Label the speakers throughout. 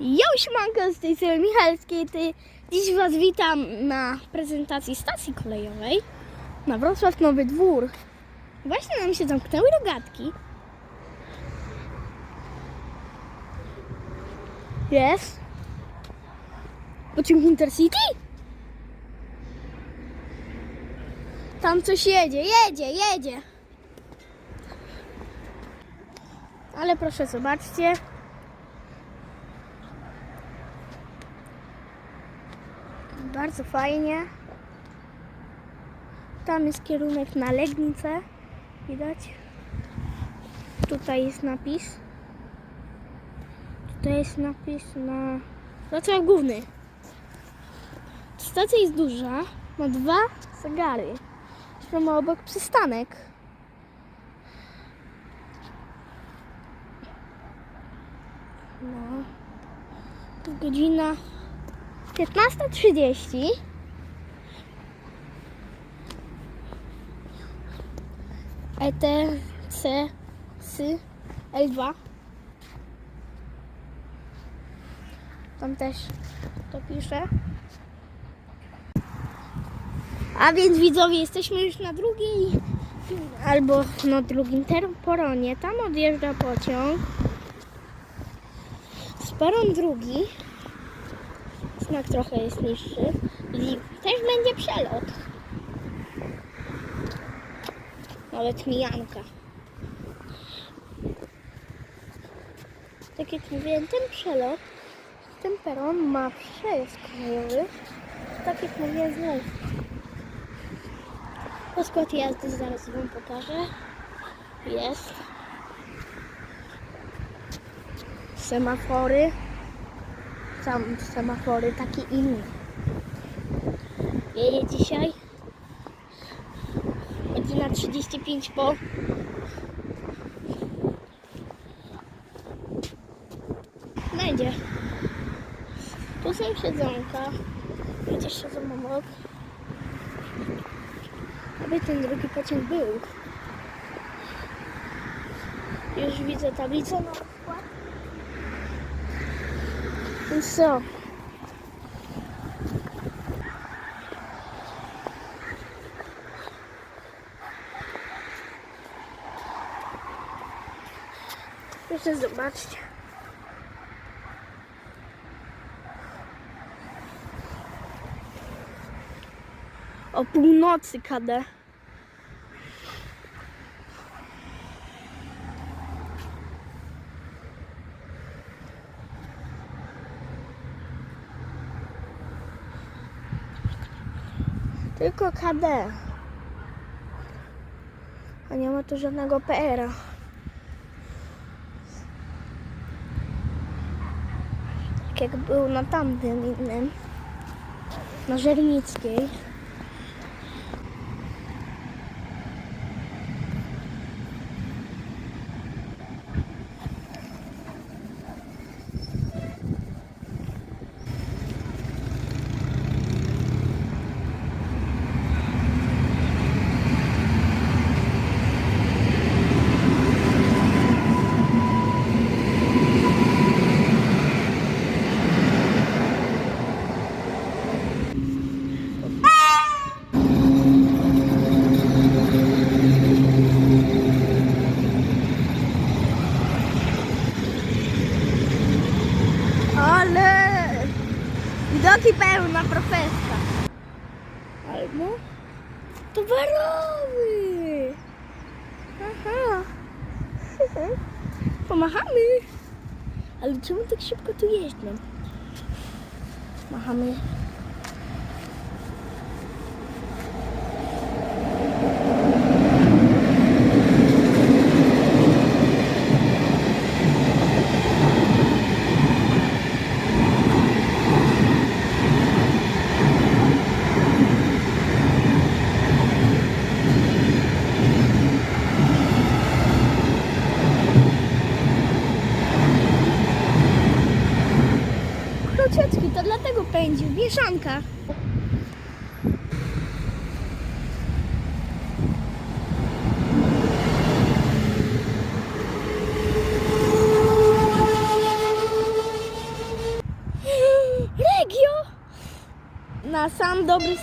Speaker 1: Jo, siemanko, z tej strony Michalskiej. Ty, dziś Was witam na prezentacji stacji kolejowej na Wrocław Nowy Dwór. Właśnie nam się zamknęły rogatki. Jest. Pociąg Intercity? Tam coś jedzie, jedzie, jedzie. Ale proszę zobaczcie. Bardzo fajnie. Tam jest kierunek na Legnicę. Widać? Tutaj jest napis. Tutaj jest napis na Wrocław Główny. Stacja jest duża. Ma dwa zegary. Jeszcze ma obok przystanek. No. Godzina 15.30 ETC sy L2 Tam też to pisze. A więc widzowie, jesteśmy już na drugiej albo na drugim poronie. Tam odjeżdża pociąg. Z peron drugi. Znak trochę jest niższy. I też będzie przelot. Nawet mijanka. Tak jak mówiłem, ten przelot, ten peron ma przejazd kolejowy. Tak jak mówiłem znów. Rozkład jazdy zaraz Wam pokażę. Jest. Semafory. Sam semafory takie inne. Jedzie dzisiaj. Godzina 35 po. Będzie. Tu są siedzonka. Przecież siedzą obok. Aby ten drugi pociąg był. Już widzę tablicę na układ. I co? Proszę zobaczcie. O północy KD. Tylko KD. A nie ma tu żadnego PR-a. Tak jak był na tamtym innym. Na Żernickiej. Albo towarowy. Aha. Pomachamy. Ale czemu tak szybko tu jeżdżą? Machamy. Króciutki, to dlatego pędził. Mieszanka. a sam dobry...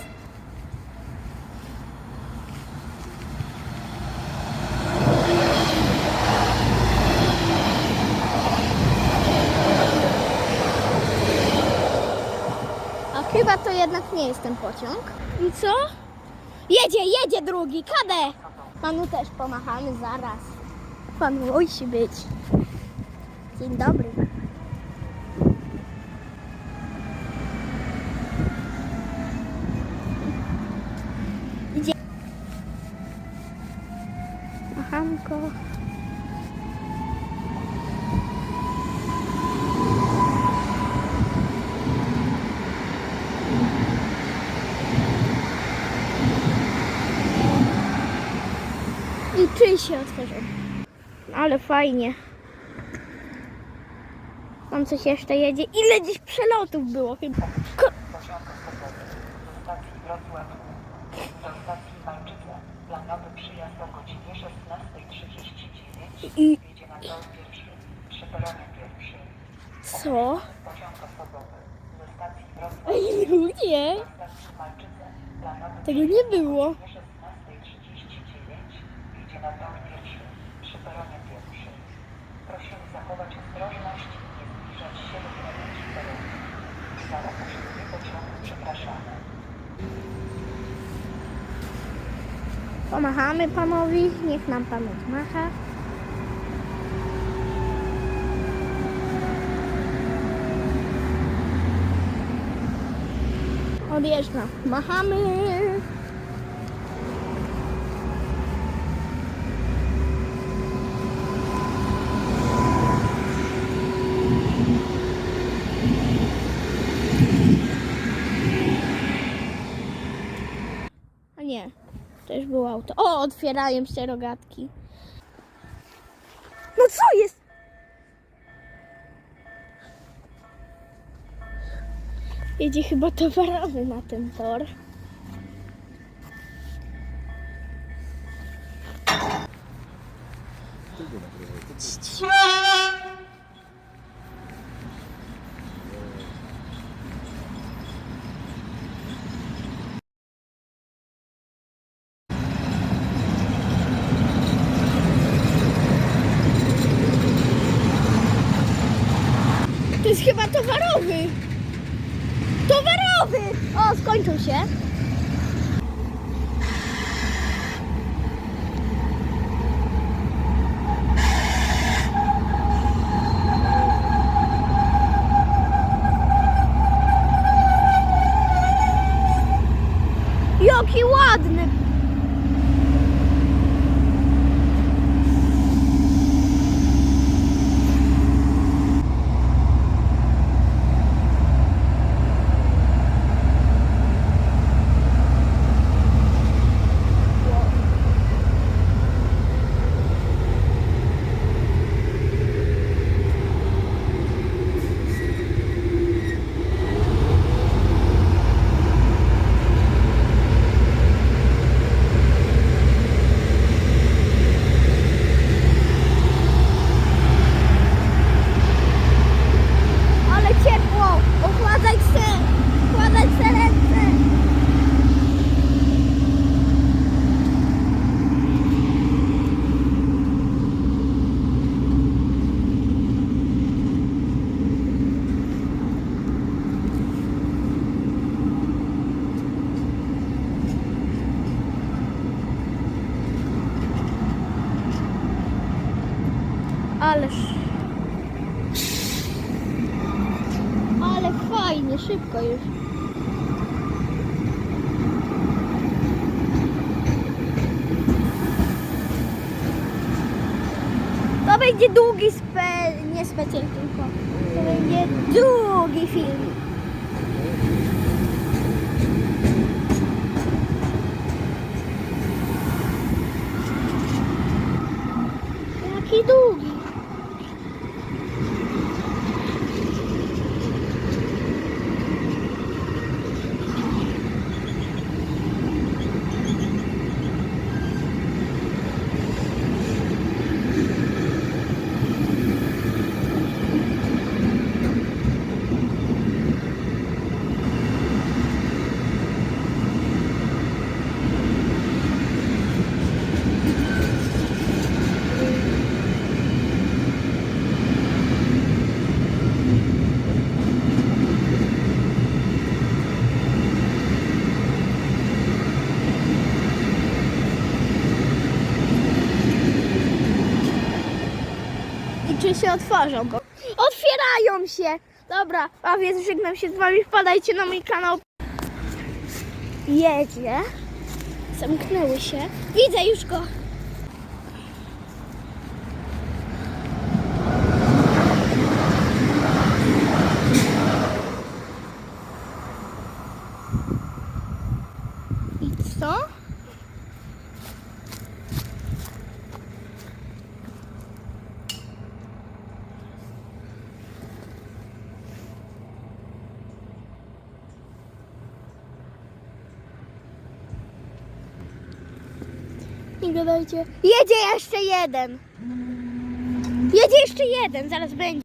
Speaker 1: A chyba to jednak nie jest ten pociąg. I co? Jedzie, jedzie drugi, kadę! Panu też pomachamy zaraz. Pan musi być. Dzień dobry. Machanko. I drzwi się otworzą. Ale fajnie. Tam coś jeszcze jedzie. Ile dziś przelotów było chyba? Ko-
Speaker 2: Wrocław. Planowy przyjazd o godzinie 16.39
Speaker 1: I co? Ej, ludzie! Tego nie było.
Speaker 2: o godzinie 16.39 wyjdzie na tor pierwszy przy peronie pierwszym. Prosimy zachować ostrożność i nie zbliżać się do krawędzi peronu. Za opóźnienie pociągu przepraszamy.
Speaker 1: Pomachamy panowi. Niech nam pan odmacha. Odjeżdża. Machamy. Nie, też było auto. O, otwierają się rogatki. No co jest? Jedzie chyba towarowy na ten tor. Się. Jaki ładny! Ale ciepło! Ochładzać se! Ochładzać se ręce! Ależ... Ale fajnie, szybko już. To będzie długi spe... nie specjal tylko. To będzie długi film. Jaki długi. Się otworzą? Otwierają się! Dobra, a więc żegnam się z wami. Wpadajcie na mój kanał. Jedzie. Zamknęły się. Widzę już go. I co? Nie gadajcie. Jedzie jeszcze jeden. Jedzie jeszcze jeden, zaraz będzie.